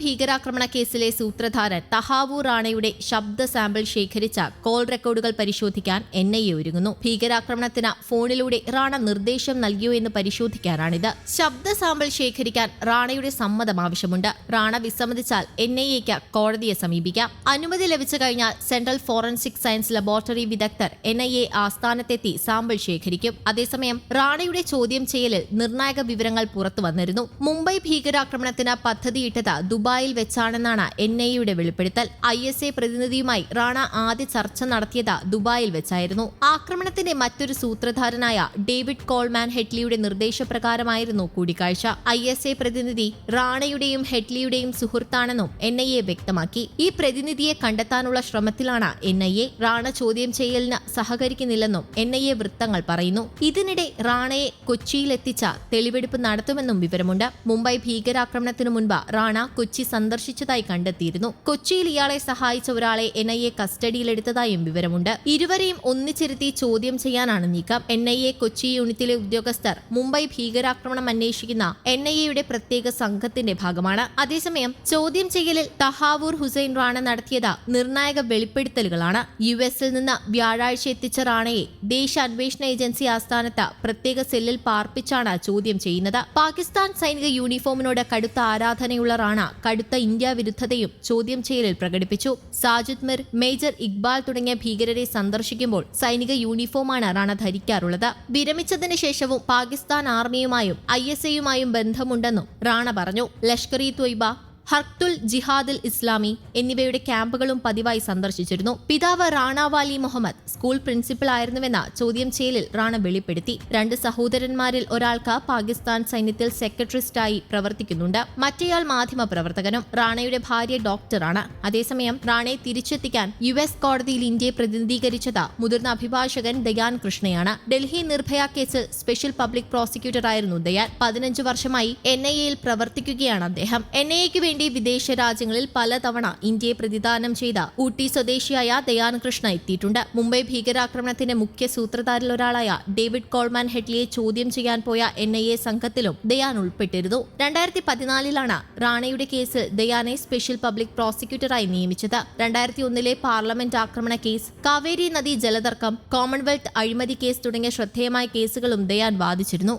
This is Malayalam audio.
ഭീകരാക്രമണ കേസിലെ സൂത്രധാരൻ തഹാവൂർ റാണയുടെ ശബ്ദ സാമ്പിൾ ശേഖരിച്ച കോൾ റെക്കോർഡുകൾ പരിശോധിക്കാൻ എൻ ഐ എ ഒരുങ്ങുന്നു. ഭീകരാക്രമണത്തിന് ഫോണിലൂടെ റാണ നിർദ്ദേശം നൽകിയോ എന്ന് പരിശോധിക്കാനാണിത്. ശബ്ദ സാമ്പിൾ ശേഖരിക്കാൻ റാണയുടെ സമ്മതം ആവശ്യമുണ്ട്. റാണ വിസമ്മതിച്ചാൽ എൻ ഐ എക്ക് കോടതിയെ സമീപിക്കാം. അനുമതി ലഭിച്ചു കഴിഞ്ഞാൽ സെൻട്രൽ ഫോറൻസിക് സയൻസ് ലബോറട്ടറി വിദഗ്ധർ എൻ ഐ എ ആസ്ഥാനത്തെത്തി സാമ്പിൾ ശേഖരിക്കും. അതേസമയം റാണയുടെ ചോദ്യം ചെയ്യലിൽ നിർണായക വിവരങ്ങൾ പുറത്തു വന്നിരുന്നു. മുംബൈ ഭീകരാക്രമണത്തിന് പദ്ധതിയിട്ടത് ദുബായിൽ വെച്ചാണെന്നാണ് എൻ ഐ എയുടെ വെളിപ്പെടുത്തൽ. ഐ എസ് എ പ്രതിനിധിയുമായി റാണ ആദ്യ ചർച്ച നടത്തിയത് ദുബായിൽ വെച്ചായിരുന്നു. ആക്രമണത്തിന്റെ മറ്റൊരു സൂത്രധാരനായ ഡേവിഡ് കോൾമാൻ ഹെഡ്ലിയുടെ നിർദ്ദേശപ്രകാരമായിരുന്നു കൂടിക്കാഴ്ച. ഐ എസ് എ പ്രതിനിധി റാണയുടെയും ഹെഡ്ലിയുടെയും സുഹൃത്താണെന്നും എൻ ഐ എ വ്യക്തമാക്കി. ഈ പ്രതിനിധിയെ കണ്ടെത്താനുള്ള ശ്രമത്തിലാണ് എൻ ഐ എ റാണ ചോദ്യം ചെയ്യലിന് സഹകരിക്കുന്നില്ലെന്നും എൻ ഐ എ വൃത്തങ്ങൾ പറയുന്നു. ഇതിനിടെ റാണയെ കൊച്ചിയിലെത്തിച്ച തെളിവെടുപ്പ് നടത്തുമെന്നും വിവരമുണ്ട്. മുംബൈ ഭീകരാക്രമണത്തിനു മുൻപ് റാണ കൊച്ചി സന്ദർശിച്ചതായി കണ്ടെത്തിയിരുന്നു. കൊച്ചിയിൽ ഇയാളെ സഹായിച്ച ഒരാളെ എൻ ഐ എ കസ്റ്റഡിയിലെടുത്തതായും വിവരമുണ്ട്. ഇരുവരെയും ഒന്നിച്ചിരുത്തി ചോദ്യം ചെയ്യാനാണ് നീക്കം. എൻ ഐ എ കൊച്ചി യൂണിറ്റിലെ ഉദ്യോഗസ്ഥർ മുംബൈ ഭീകരാക്രമണം അന്വേഷിക്കുന്ന എൻ ഐ എയുടെ പ്രത്യേക സംഘത്തിന്റെ ഭാഗമാണ്. അതേസമയം ചോദ്യം ചെയ്യലിൽ തഹാവൂർ ഹുസൈൻ റാണ നടത്തിയത് നിർണായക വെളിപ്പെടുത്തലുകളാണ്. യു എസിൽ നിന്ന് വ്യാഴാഴ്ച എത്തിച്ച റാണയെ ദേശീയ അന്വേഷണ ഏജൻസി ആസ്ഥാനത്ത് പ്രത്യേക സെല്ലിൽ പാർപ്പിച്ചാണ് ചോദ്യം ചെയ്യുന്നത്. പാകിസ്ഥാൻ സൈനിക യൂണിഫോമിനോട് കടുത്ത ആരാധനയുള്ള റാണ കടുത്ത ഇന്ത്യ വിരുദ്ധതയും ചോദ്യം ചെയ്യലിൽ പ്രകടിപ്പിച്ചു. സാജിദ് മിർ മേജർ ഇക്ബാൽ തുടങ്ങിയ ഭീകരരെ സന്ദർശിക്കുമ്പോൾ സൈനിക യൂണിഫോമാണ് റാണ ധരിക്കാറുള്ളത്. വിരമിച്ചതിന് ശേഷവും പാകിസ്ഥാൻ ആർമിയുമായും ഐ എസ് എയുമായും ബന്ധമുണ്ടെന്നും റാണ പറഞ്ഞു. ലഷ്കർ ഇ ത്വയ്ബ ഹർത്തുൽ ജിഹാദുൽ ഇസ്ലാമി എന്നിവയുടെ ക്യാമ്പുകളും പതിവായി സന്ദർശിച്ചിരുന്നു. പിതാവ് റാണാവാലി മുഹമ്മദ് സ്കൂൾ പ്രിൻസിപ്പൽ ആയിരുന്നുവെന്ന ചോദ്യം ചെയ്യലിൽ റാണ വെളിപ്പെടുത്തി. രണ്ട് സഹോദരന്മാരിൽ ഒരാൾക്ക് പാകിസ്ഥാൻ സൈന്യത്തിൽ സെക്രട്ടറിസ്റ്റായി പ്രവർത്തിക്കുന്നുണ്ട്. മറ്റേയാൾ മാധ്യമ പ്രവർത്തകനും റാണയുടെ ഭാര്യ ഡോക്ടറാണ്. അതേസമയം റാണയെ തിരിച്ചെത്തിക്കാൻ യു എസ് കോടതിയിൽ ഇന്ത്യയെ പ്രതിനിധീകരിച്ചത് മുതിർന്ന അഭിഭാഷകൻ ദയാൻ കൃഷ്ണയാണ്. ഡൽഹി നിർഭയ കേസിൽ സ്പെഷ്യൽ പബ്ലിക് പ്രോസിക്യൂട്ടറായിരുന്നു ദയാൻ. പതിനഞ്ച് വർഷമായി എൻ ഐ എയിൽ പ്രവർത്തിക്കുകയാണ് അദ്ദേഹം. എൻ ഐ എക്ക് വേണ്ടി വിദേശ രാജ്യങ്ങളിൽ പലതവണ ഇന്ത്യയെ പ്രതിദാനം ചെയ്ത ഊട്ടി സ്വദേശിയായ ദയാൻ കൃഷ്ണ എത്തിയിട്ടുണ്ട്. മുംബൈ ഭീകരാക്രമണത്തിന്റെ മുഖ്യ സൂത്രധാരിൽ ഒരാളായ ഡേവിഡ് കോൾമാൻ ഹെഡ്ലിയെ ചോദ്യം ചെയ്യാൻ പോയ എൻ ഐ എ സംഘത്തിലും ദയാൻ ഉൾപ്പെട്ടിരുന്നു. രണ്ടായിരത്തി പതിനാലിലാണ് റാണയുടെ കേസിൽ ദയാനെ സ്പെഷ്യൽ പബ്ലിക് പ്രോസിക്യൂട്ടറായി നിയമിച്ചത്. രണ്ടായിരത്തി ഒന്നിലെ പാർലമെന്റ് ആക്രമണ കേസ് കാവേരി നദി ജലതർക്കം കോമൺവെൽത്ത് അഴിമതി കേസ് തുടങ്ങിയ ശ്രദ്ധേയമായ കേസുകളും ദയാൻ വാദിച്ചിരുന്നു.